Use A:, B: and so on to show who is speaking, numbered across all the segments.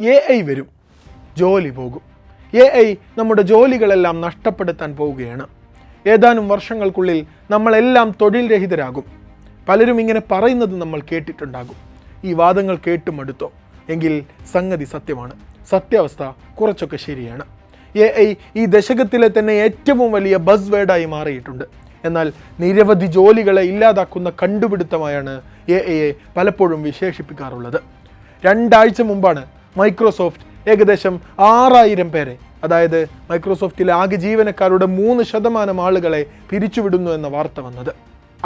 A: A I വരും. ജോലി പോകും. എ ഐ നമ്മുടെ ജോലികളെല്ലാം നഷ്ടപ്പെടുത്താൻ പോവുകയാണ്. ഏതാനും വർഷങ്ങൾക്കുള്ളിൽ നമ്മളെല്ലാം തൊഴിൽ രഹിതരാകും. പലരും ഇങ്ങനെ പറയുന്നത് നമ്മൾ കേട്ടിട്ടുണ്ടാകും. ഈ വാദങ്ങൾ കേട്ടുമടുത്തോ എങ്കിൽ സംഗതി സത്യമാണ്. സത്യാവസ്ഥ കുറച്ചൊക്കെ ശരിയാണ്. എ ഐ ഈ ദശകത്തിലെ തന്നെ ഏറ്റവും വലിയ ബസ് വേർഡായി മാറിയിട്ടുണ്ട്. എന്നാൽ നിരവധി ജോലികളെ ഇല്ലാതാക്കുന്ന കണ്ടുപിടുത്തമായാണ് എ ഐയെ പലപ്പോഴും വിശേഷിപ്പിക്കാറുള്ളത്. രണ്ടാഴ്ച മുമ്പാണ് മൈക്രോസോഫ്റ്റ് ഏകദേശം ആറായിരം പേരെ. അതായത് മൈക്രോസോഫ്റ്റിലെ ആകെ ജീവനക്കാരുടെ മൂന്ന് ശതമാനം ആളുകളെ പിരിച്ചുവിടുന്നു എന്ന വാർത്ത വന്നത്.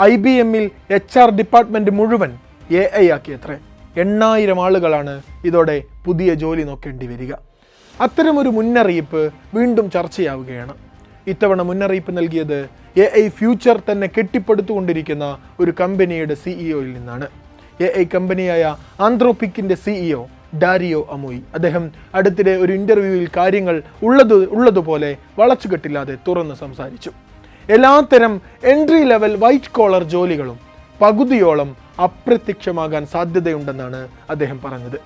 A: ഐ ബി എമ്മിൽ എച്ച് ആർ ഡിപ്പാർട്ട്മെന്റ് മുഴുവൻ എ ഐ ആക്കിയത്രേ. എണ്ണായിരം ആളുകളാണ് ഇതോടെ പുതിയ ജോലി നോക്കേണ്ടി വരിക. അത്തരമൊരു മുന്നറിയിപ്പ് വീണ്ടും ചർച്ചയാവുകയാണ്. ഇത്തവണ മുന്നറിയിപ്പ് നൽകിയത് എ ഐ ഫ്യൂച്ചർ തന്നെ കെട്ടിപ്പടുത്തുകൊണ്ടിരിക്കുന്ന ഒരു കമ്പനിയുടെ സിഇഒയിൽ നിന്നാണ്. എ ഐ കമ്പനിയായ ആന്ത്രോപിക്കിന്റെ സിഇഒ ഡാരിയോ അമോയി. അദ്ദേഹം അടുത്തിടെ ഒരു ഇന്റർവ്യൂവിൽ കാര്യങ്ങൾ ഉള്ളത് ഉള്ളതുപോലെ വളച്ചുകെട്ടില്ലാതെ തുറന്ന് സംസാരിച്ചു. എല്ലാത്തരം എൻട്രി ലെവൽ വൈറ്റ് കോളർ ജോലികളും പകുതിയോളം അപ്രത്യക്ഷമാകാൻ സാധ്യതയുണ്ടെന്നാണ് അദ്ദേഹം പറഞ്ഞത്.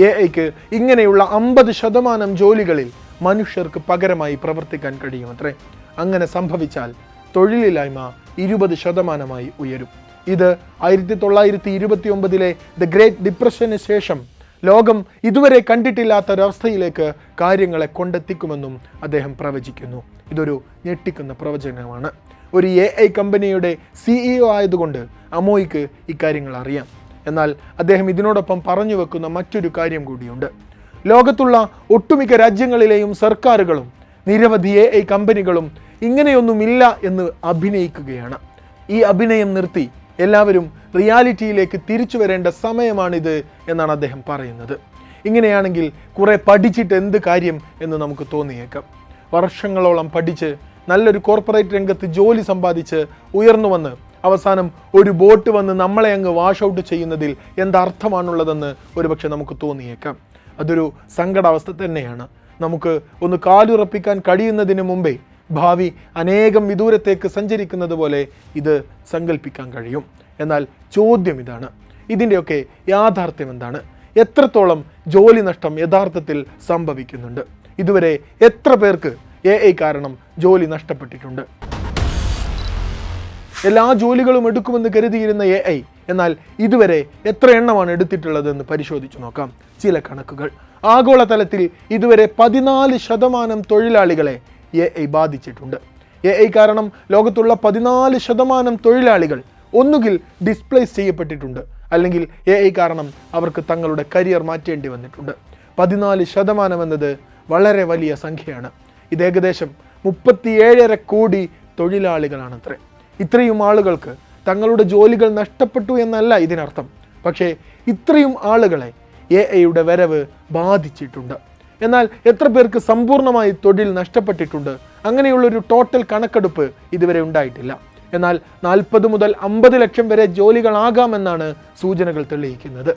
A: എ ഐക്ക് ഇങ്ങനെയുള്ള അമ്പത് ശതമാനം ജോലികളിൽ മനുഷ്യർക്ക് പകരമായി പ്രവർത്തിക്കാൻ കഴിയുമത്രേ. അങ്ങനെ സംഭവിച്ചാൽ തൊഴിലില്ലായ്മ ഇരുപത് ശതമാനമായി ഉയരും. ഇത് ആയിരത്തി തൊള്ളായിരത്തി ഇരുപത്തി ഒമ്പതിലെ ദ ഗ്രേറ്റ് ഡിപ്രഷന് ശേഷം ലോകം ഇതുവരെ കണ്ടിട്ടില്ലാത്ത ഒരവസ്ഥയിലേക്ക് കാര്യങ്ങളെ കൊണ്ടെത്തിക്കുമെന്നും അദ്ദേഹം പ്രവചിക്കുന്നു. ഇതൊരു ഞെട്ടിക്കുന്ന പ്രവചനമാണ്. ഒരു എ ഐ കമ്പനിയുടെ സിഇഒ ആയതുകൊണ്ട് അമോയ്ക്ക് ഇക്കാര്യങ്ങൾ അറിയാം. എന്നാൽ അദ്ദേഹം ഇതിനോടൊപ്പം പറഞ്ഞു വെക്കുന്ന മറ്റൊരു കാര്യം കൂടിയുണ്ട്. ലോകത്തുള്ള ഒട്ടുമിക്ക രാജ്യങ്ങളിലെയും സർക്കാരുകളും നിരവധി എ ഐ കമ്പനികളും ഇങ്ങനെയൊന്നുമില്ല എന്ന് അഭിനയിക്കുകയാണ്. ഈ അഭിനയം നിർത്തി എല്ലാവരും റിയാലിറ്റിയിലേക്ക് തിരിച്ചു വരേണ്ട സമയമാണിത് എന്നാണ് അദ്ദേഹം പറയുന്നത്. ഇങ്ങനെയാണെങ്കിൽ കുറേ പഠിച്ചിട്ട് എന്ത് കാര്യം എന്ന് നമുക്ക് തോന്നിയേക്കാം. വർഷങ്ങളോളം പഠിച്ച് നല്ലൊരു കോർപ്പറേറ്റ് രംഗത്ത് ജോലി സമ്പാദിച്ച് ഉയർന്നു വന്ന് അവസാനം ഒരു ബോട്ട് വന്ന് നമ്മളെ അങ്ങ് വാഷ് ഔട്ട് ചെയ്യുന്നതിൽ എന്തർത്ഥമാണുള്ളതെന്ന് ഒരുപക്ഷെ നമുക്ക് തോന്നിയേക്കാം. അതൊരു സങ്കടാവസ്ഥ തന്നെയാണ്. നമുക്ക് ഒന്ന് കാലുറപ്പിക്കാൻ കഴിയുന്നതിന് മുമ്പേ ഭാവി അനേകം വിദൂരത്തേക്ക് സഞ്ചരിക്കുന്നത് പോലെ ഇത് സങ്കല്പിക്കാൻ കഴിയും. എന്നാൽ ചോദ്യം ഇതാണ്. ഇതിന്റെയൊക്കെ യാഥാർത്ഥ്യം എന്താണ്? എത്രത്തോളം ജോലി നഷ്ടം യഥാർത്ഥത്തിൽ സംഭവിക്കുന്നുണ്ട്? ഇതുവരെ എത്ര പേർക്ക് എ ഐ കാരണം ജോലി നഷ്ടപ്പെട്ടിട്ടുണ്ട്? എല്ലാ ജോലികളും എടുക്കുമെന്ന് കരുതിയിരുന്ന എ ഐ എന്നാൽ ഇതുവരെ എത്ര എണ്ണമാണ് എടുത്തിട്ടുള്ളതെന്ന് പരിശോധിച്ചു നോക്കാം. ചില കണക്കുകൾ. ആഗോളതലത്തിൽ ഇതുവരെ പതിനാല് ശതമാനം തൊഴിലാളികളെ എ ഐ ബാധിച്ചിട്ടുണ്ട്. എ ഐ കാരണം ലോകത്തുള്ള പതിനാല് ശതമാനം തൊഴിലാളികൾ ഒന്നുകിൽ ഡിസ്പ്ലേസ് ചെയ്യപ്പെട്ടിട്ടുണ്ട്. അല്ലെങ്കിൽ എ ഐ കാരണം അവർക്ക് തങ്ങളുടെ കരിയർ മാറ്റേണ്ടി വന്നിട്ടുണ്ട്. പതിനാല് ശതമാനം എന്നത് വളരെ വലിയ സംഖ്യയാണ്. ഇത് ഏകദേശം മുപ്പത്തിയേഴര കോടി തൊഴിലാളികളാണത്രേ. ഇത്രയും ആളുകൾക്ക് തങ്ങളുടെ ജോലികൾ നഷ്ടപ്പെട്ടു എന്നല്ല ഇതിനർത്ഥം. പക്ഷേ ഇത്രയും ആളുകളെ എ ഐയുടെ വരവ് ബാധിച്ചിട്ടുണ്ട്. എന്നാൽ എത്ര പേർക്ക് സമ്പൂർണമായി തൊഴിൽ നഷ്ടപ്പെട്ടിട്ടുണ്ട്? അങ്ങനെയുള്ളൊരു ടോട്ടൽ കണക്കെടുപ്പ് ഇതുവരെ ഉണ്ടായിട്ടില്ല. എന്നാൽ നാൽപ്പത് മുതൽ അമ്പത് ലക്ഷം വരെ ജോലികളാകാമെന്നാണ് സൂചനകൾ തെളിയിക്കുന്നത്.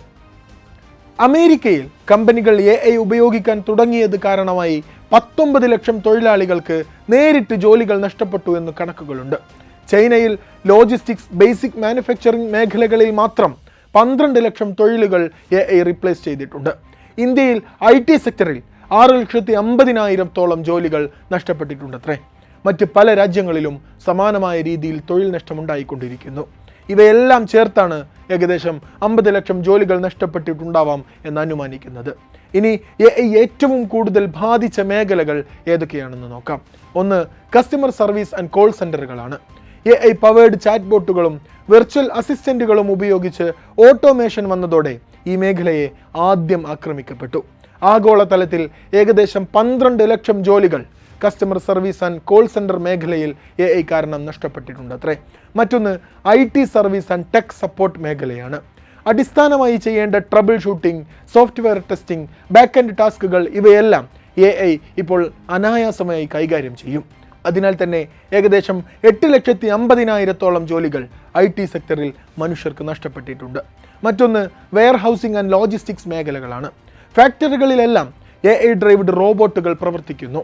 A: അമേരിക്കയിൽ കമ്പനികൾ എ ഐ ഉപയോഗിക്കാൻ തുടങ്ങിയത് കാരണമായി പത്തൊമ്പത് ലക്ഷം തൊഴിലാളികൾക്ക് നേരിട്ട് ജോലികൾ നഷ്ടപ്പെട്ടു എന്ന് കണക്കുകളുണ്ട്. ചൈനയിൽ ലോജിസ്റ്റിക്സ് ബേസിക് മാനുഫാക്ചറിംഗ് മേഖലകളിൽ മാത്രം പന്ത്രണ്ട് ലക്ഷം തൊഴിലുകൾ എ ഐ റീപ്ലേസ് ചെയ്തിട്ടുണ്ട്. ഇന്ത്യയിൽ ഐ ടി സെക്ടറിൽ ആറ് ലക്ഷത്തി അമ്പതിനായിരത്തോളം ജോലികൾ നഷ്ടപ്പെട്ടിട്ടുണ്ടത്രേ. മറ്റ് പല രാജ്യങ്ങളിലും സമാനമായ രീതിയിൽ തൊഴിൽ നഷ്ടമുണ്ടായിക്കൊണ്ടിരിക്കുന്നു. ഇവയെല്ലാം ചേർത്താണ് ഏകദേശം അമ്പത് ലക്ഷം ജോലികൾ നഷ്ടപ്പെട്ടിട്ടുണ്ടാവാം എന്ന് അനുമാനിക്കുന്നത്. ഇനി ഏറ്റവും കൂടുതൽ ബാധിച്ച മേഖലകൾ ഏതൊക്കെയാണെന്ന് നോക്കാം. ഒന്ന് കസ്റ്റമർ സർവീസ് ആൻഡ് കോൾ സെന്ററുകളാണ് എ ഐ പവേഡ് ചാറ്റ് ബോട്ടുകളും വെർച്വൽ അസിസ്റ്റന്റുകളും ഉപയോഗിച്ച് ഓട്ടോമേഷൻ വന്നതോടെ ഈ മേഖലയെ ആദ്യം ആക്രമിക്കപ്പെട്ടു. ആഗോളതലത്തിൽ ഏകദേശം പന്ത്രണ്ട് ലക്ഷം ജോലികൾ customer service and call centre മേഖലയിൽ എ ഐ കാരണം നഷ്ടപ്പെട്ടിട്ടുണ്ട് അത്രേ. മറ്റൊന്ന് I T service and tech support മേഖലയാണ്. അടിസ്ഥാനമായി ചെയ്യേണ്ട troubleshooting software testing back end ടാസ്കുകൾ ഇവയെല്ലാം എ ഐ ഇപ്പോൾ അനായാസമായി കൈകാര്യം ചെയ്യും. അതിനാൽ തന്നെ ഏകദേശം എട്ട് ലക്ഷത്തി അമ്പതിനായിരത്തോളം ജോലികൾ ഐ ടി സെക്ടറിൽ മനുഷ്യർക്ക് നഷ്ടപ്പെട്ടിട്ടുണ്ട്. മറ്റൊന്ന് വെയർ ഹൗസിംഗ് ആൻഡ് ലോജിസ്റ്റിക്സ് മേഖലകളാണ്. ഫാക്ടറികളിലെല്ലാം എ ഐ ഡ്രൈവ്ഡ് റോബോട്ടുകൾ പ്രവർത്തിക്കുന്നു.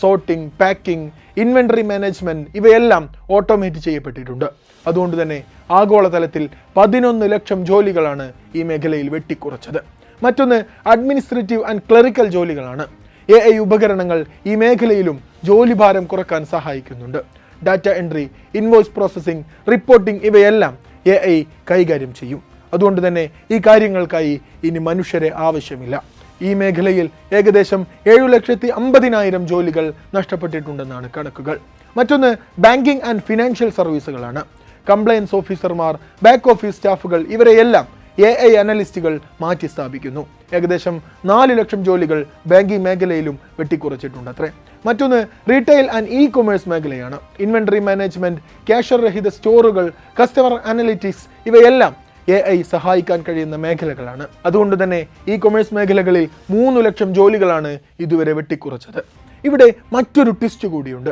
A: സോർട്ടിംഗ് പാക്കിംഗ് ഇൻവെന്ററി മാനേജ്മെന്റ് ഇവയെല്ലാം ഓട്ടോമേറ്റ് ചെയ്യപ്പെട്ടിട്ടുണ്ട്. അതുകൊണ്ട് തന്നെ ആഗോളതലത്തിൽ പതിനൊന്ന് ലക്ഷം ജോലികളാണ് ഈ മേഖലയിൽ വെട്ടിക്കുറച്ചത്. മറ്റൊന്ന് അഡ്മിനിസ്ട്രേറ്റീവ് ആൻഡ് ക്ലറിക്കൽ ജോലികളാണ്. എ ഐ ഉപകരണങ്ങൾ ഈ മേഖലയിലും ജോലിഭാരം കുറയ്ക്കാൻ സഹായിക്കുന്നുണ്ട്. Data entry invoice processing reporting ഇവയെല്ലാം എ ഐ കൈകാര്യം ചെയ്യും. അതുകൊണ്ട് തന്നെ ഈ കാര്യങ്ങൾക്കായി ഇനി മനുഷ്യരെ ആവശ്യമില്ല. ഈ മേഖലയിൽ ഏകദേശം ഏഴു ലക്ഷത്തി അമ്പതിനായിരം ജോലികൾ നഷ്ടപ്പെട്ടിട്ടുണ്ടെന്നാണ് കണക്കുകൾ. മറ്റൊന്ന് ബാങ്കിംഗ് ആൻഡ് ഫിനാൻഷ്യൽ സർവീസുകളാണ്. കംപ്ലയൻസ് ഓഫീസർമാർ ബാക്ക് ഓഫീസ് സ്റ്റാഫുകൾ ഇവരെയെല്ലാം എ ഐ അനലിസ്റ്റുകൾ മാറ്റി സ്ഥാപിക്കുന്നു ഏകദേശം നാല് ലക്ഷം ജോലികൾ ബാങ്കിംഗ് മേഖലയിലും വെട്ടിക്കുറച്ചിട്ടുണ്ട് അത്രേ മറ്റൊന്ന് റീറ്റെയിൽ ആൻഡ് ഇ കൊമേഴ്സ് മേഖലയാണ്. ഇൻവെന്ററി മാനേജ്മെന്റ് ക്യാഷർ രഹിത സ്റ്റോറുകൾ കസ്റ്റമർ അനലിറ്റിക്സ് ഇവയെല്ലാം എ ഐ സഹായിക്കാൻ കഴിയുന്ന മേഖലകളാണ്. അതുകൊണ്ട് തന്നെ ഇ കൊമേഴ്സ് മേഖലകളിൽ മൂന്ന് ലക്ഷം ജോലികളാണ് ഇതുവരെ വെട്ടിക്കുറച്ചത്. ഇവിടെ മറ്റൊരു ട്വിസ്റ്റ് കൂടിയുണ്ട്.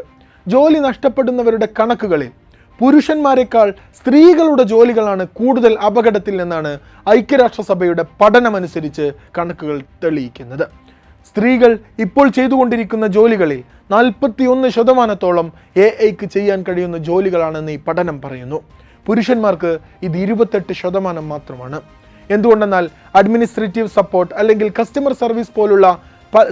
A: ജോലി നഷ്ടപ്പെടുന്നവരുടെ കണക്കുകളിൽ പുരുഷന്മാരെക്കാൾ സ്ത്രീകളുടെ ജോലികളാണ് കൂടുതൽ അപകടത്തിൽ നിന്നാണ് ഐക്യരാഷ്ട്രസഭയുടെ പഠനമനുസരിച്ച് കണക്കുകൾ തെളിയിക്കുന്നത്. സ്ത്രീകൾ ഇപ്പോൾ ചെയ്തുകൊണ്ടിരിക്കുന്ന ജോലികളിൽ നാൽപ്പത്തിയൊന്ന് ശതമാനത്തോളം എ ഐക്ക് ചെയ്യാൻ കഴിയുന്ന ജോലികളാണെന്ന് ഈ പഠനം പറയുന്നു. പുരുഷന്മാർക്ക് ഇത് ഇരുപത്തെട്ട് ശതമാനം മാത്രമാണ്. എന്തുകൊണ്ടെന്നാൽ അഡ്മിനിസ്ട്രേറ്റീവ് സപ്പോർട്ട് അല്ലെങ്കിൽ കസ്റ്റമർ സർവീസ് പോലുള്ള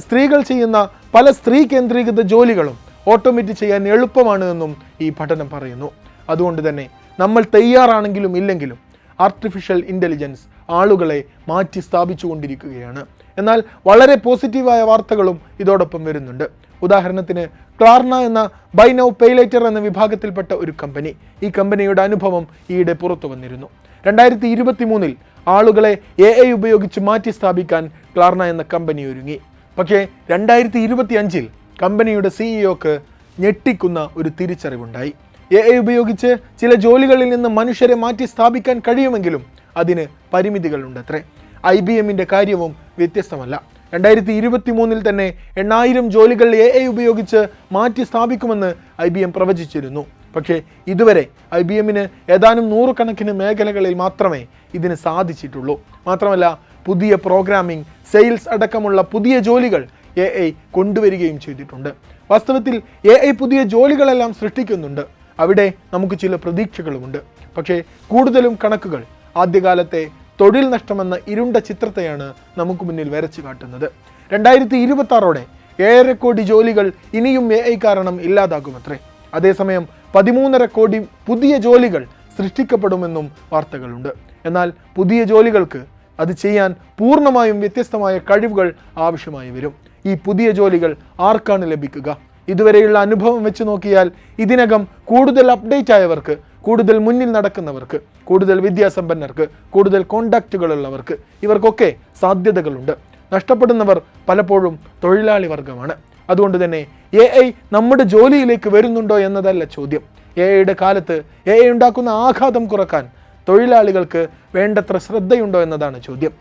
A: സ്ത്രീകൾ ചെയ്യുന്ന പല സ്ത്രീ കേന്ദ്രീകൃത ജോലികളും ഓട്ടോമേറ്റ് ചെയ്യാൻ എളുപ്പമാണ് എന്നും ഈ പഠനം പറയുന്നു. അതുകൊണ്ട് തന്നെ നമ്മൾ തയ്യാറാണെങ്കിലും ഇല്ലെങ്കിലും ആർട്ടിഫിഷ്യൽ ഇന്റലിജൻസ് ആളുകളെ മാറ്റി സ്ഥാപിച്ചുകൊണ്ടിരിക്കുകയാണ് എന്നാൽ വളരെ പോസിറ്റീവായ വാർത്തകളും ഇതോടൊപ്പം വരുന്നുണ്ട്. ഉദാഹരണത്തിന് ക്ലാർണ എന്ന ബൈ നൗ പേലേറ്റർ എന്ന വിഭാഗത്തിൽപ്പെട്ട ഒരു കമ്പനി. ഈ കമ്പനിയുടെ അനുഭവം ഈയിടെ പുറത്തു വന്നിരുന്നു. രണ്ടായിരത്തി ഇരുപത്തി മൂന്നിൽ ആളുകളെ എ ഐ ഉപയോഗിച്ച് മാറ്റി സ്ഥാപിക്കാൻ ക്ലാർണ എന്ന കമ്പനി ഒരുങ്ങി. പക്ഷേ രണ്ടായിരത്തി ഇരുപത്തി അഞ്ചിൽ കമ്പനിയുടെ സിഇഒക്ക് ഞെട്ടിക്കുന്ന ഒരു തിരിച്ചറിവുണ്ടായി. എ ഐ ഉപയോഗിച്ച് ചില ജോലികളിൽ നിന്ന് മനുഷ്യരെ മാറ്റി സ്ഥാപിക്കാൻ കഴിയുമെങ്കിലും അതിന് പരിമിതികളുണ്ടത്രേ. ഐ ബി എമ്മിന്റെ കാര്യവും വ്യത്യസ്തമല്ല. രണ്ടായിരത്തി ഇരുപത്തി മൂന്നിൽ തന്നെ എണ്ണായിരം ജോലികൾ എ ഐ ഉപയോഗിച്ച് മാറ്റി സ്ഥാപിക്കുമെന്ന് ഐ ബി എം പ്രവചിച്ചിരുന്നു. പക്ഷേ ഇതുവരെ ഐ ബി എമ്മിന് ഏതാനും നൂറുകണക്കിന് മേഖലകളിൽ മാത്രമേ ഇതിന് സാധിച്ചിട്ടുള്ളൂ. മാത്രമല്ല പുതിയ പ്രോഗ്രാമിംഗ് സെയിൽസ് അടക്കമുള്ള പുതിയ ജോലികൾ എ ഐ കൊണ്ടുവരികയും ചെയ്തിട്ടുണ്ട്. വാസ്തവത്തിൽ എ ഐ പുതിയ ജോലികളെല്ലാം സൃഷ്ടിക്കുന്നുണ്ട്. അവിടെ നമുക്ക് ചില പ്രതീക്ഷകളുമുണ്ട്. പക്ഷേ കൂടുതലും കണക്കുകൾ ആദ്യകാലത്തെ തൊഴിൽ നഷ്ടമെന്ന ഇരുണ്ട ചിത്രത്തെയാണ് നമുക്ക് മുന്നിൽ വരച്ചു കാട്ടുന്നത്. രണ്ടായിരത്തി ഇരുപത്തി ആറോടെ ഏഴര കോടി ജോലികൾ ഇനിയും എ ഐ കാരണം ഇല്ലാതാകുമത്രേ. അതേസമയം പതിമൂന്നര കോടി പുതിയ ജോലികൾ സൃഷ്ടിക്കപ്പെടുമെന്നും വാർത്തകളുണ്ട്. എന്നാൽ പുതിയ ജോലികൾക്ക് അത് ചെയ്യാൻ പൂർണമായും വ്യത്യസ്തമായ കഴിവുകൾ ആവശ്യമായി വരും. ഈ പുതിയ ജോലികൾ ആർക്കാണ് ലഭിക്കുക? ഇതുവരെയുള്ള അനുഭവം വെച്ച് നോക്കിയാൽ ഇതിനകം കൂടുതൽ അപ്ഡേറ്റ് ആയവർക്ക് കൂടുതൽ മുന്നിൽ നടക്കുന്നവർക്ക് കൂടുതൽ വിദ്യാസമ്പന്നർക്ക് കൂടുതൽ കോണ്ടാക്റ്റുകളുള്ളവർക്ക് ഇവർക്കൊക്കെ സാധ്യതകളുണ്ട്. നഷ്ടപ്പെടുന്നവർ പലപ്പോഴും തൊഴിലാളി വർഗമാണ്. അതുകൊണ്ട് തന്നെ എ ഐ നമ്മുടെ ജോലിയിലേക്ക് വരുന്നുണ്ടോ എന്നതല്ല ചോദ്യം. എ ഐയുടെ കാലത്ത് എ ഐ ഉണ്ടാക്കുന്ന ആഘാതം കുറയ്ക്കാൻ തൊഴിലാളികൾക്ക് വേണ്ടത്ര ശ്രദ്ധയുണ്ടോ എന്നതാണ് ചോദ്യം.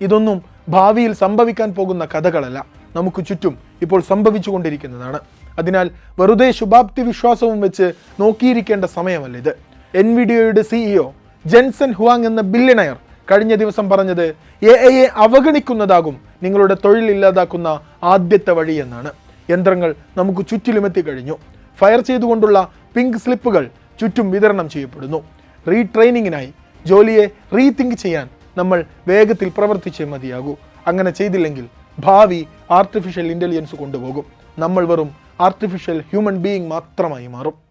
A: ഇതൊന്നും ഭാവിയിൽ സംഭവിക്കാൻ പോകുന്ന കഥകളല്ല. നമുക്ക് ചുറ്റും ഇപ്പോൾ സംഭവിച്ചുകൊണ്ടിരിക്കുന്നതാണ്. അതിനാൽ വെറുതെ ശുഭാപ്തി വിശ്വാസവും വെച്ച് നോക്കിയിരിക്കേണ്ട സമയമല്ല ഇത്? എൻ എൻവിഡിയോയുടെ സിഇഒ ജെൻസൺ ഹുവാങ് എന്ന ബില്യണയർ കഴിഞ്ഞ ദിവസം പറഞ്ഞത് എ ഐയെ അവഗണിക്കുന്നതാകും നിങ്ങളുടെ തൊഴിൽ ഇല്ലാതാക്കുന്ന ആദ്യത്തെ വഴി എന്നാണ്. യന്ത്രങ്ങൾ നമുക്ക് ചുറ്റിലുമെത്തി എത്തിക്കഴിഞ്ഞു ഫയർ ചെയ്തുകൊണ്ടുള്ള പിങ്ക് സ്ലിപ്പുകൾ ചുറ്റും വിതരണം ചെയ്യപ്പെടുന്നു. റീട്രെയിനിങ്ങിനായി ജോലിയെ റീതിങ്ക് ചെയ്യാൻ നമ്മൾ വേഗത്തിൽ പ്രവർത്തിച്ചേ മതിയാകൂ. അങ്ങനെ ചെയ്തില്ലെങ്കിൽ ഭാവി ആർട്ടിഫിഷ്യൽ ഇന്റലിജൻസ് കൊണ്ടുപോകും. നമ്മൾ വെറും ആർട്ടിഫിഷ്യൽ ഹ്യൂമൻ ബീയിങ് മാത്രമായി മാറും.